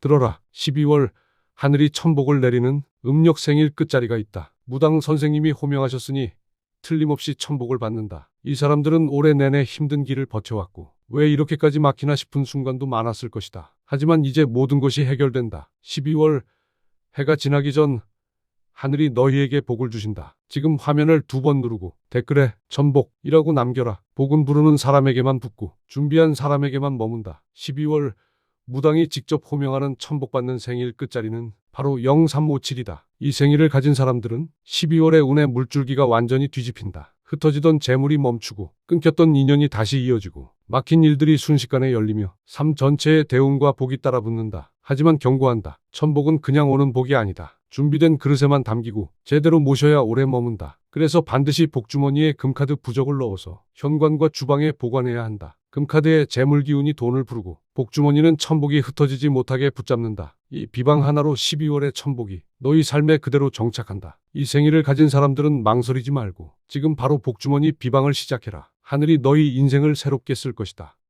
들어라. 12월 하늘이 천복을 내리는 음력 생일 끝자리가 있다. 무당 선생님이 호명하셨으니 틀림없이 천복을 받는다. 이 사람들은 올해 내내 힘든 길을 버텨왔고 왜 이렇게까지 막히나 싶은 순간도 많았을 것이다. 하지만 이제 모든 것이 해결된다. 12월 해가 지나기 전 하늘이 너희에게 복을 주신다. 지금 화면을 두 번 누르고 댓글에 천복이라고 남겨라. 복은 부르는 사람에게만 붙고 준비한 사람에게만 머문다. 12월 무당이 직접 호명하는 천복받는 생일 끝자리는 바로 0357이다. 이 생일을 가진 사람들은 12월의 운의 물줄기가 완전히 뒤집힌다. 흩어지던 재물이 멈추고 끊겼던 인연이 다시 이어지고 막힌 일들이 순식간에 열리며 삶 전체의 대운과 복이 따라붙는다. 하지만 경고한다. 천복은 그냥 오는 복이 아니다. 준비된 그릇에만 담기고 제대로 모셔야 오래 머문다. 그래서 반드시 복주머니에 금카드 부적을 넣어서 현관과 주방에 보관해야 한다. 금카드에 재물 기운이 돈을 부르고 복주머니는 천복이 흩어지지 못하게 붙잡는다. 이 비방 하나로 12월의 천복이 너희 삶에 그대로 정착한다. 이 생일을 가진 사람들은 망설이지 말고 지금 바로 복주머니 비방을 시작해라. 하늘이 너희 인생을 새롭게 쓸 것이다.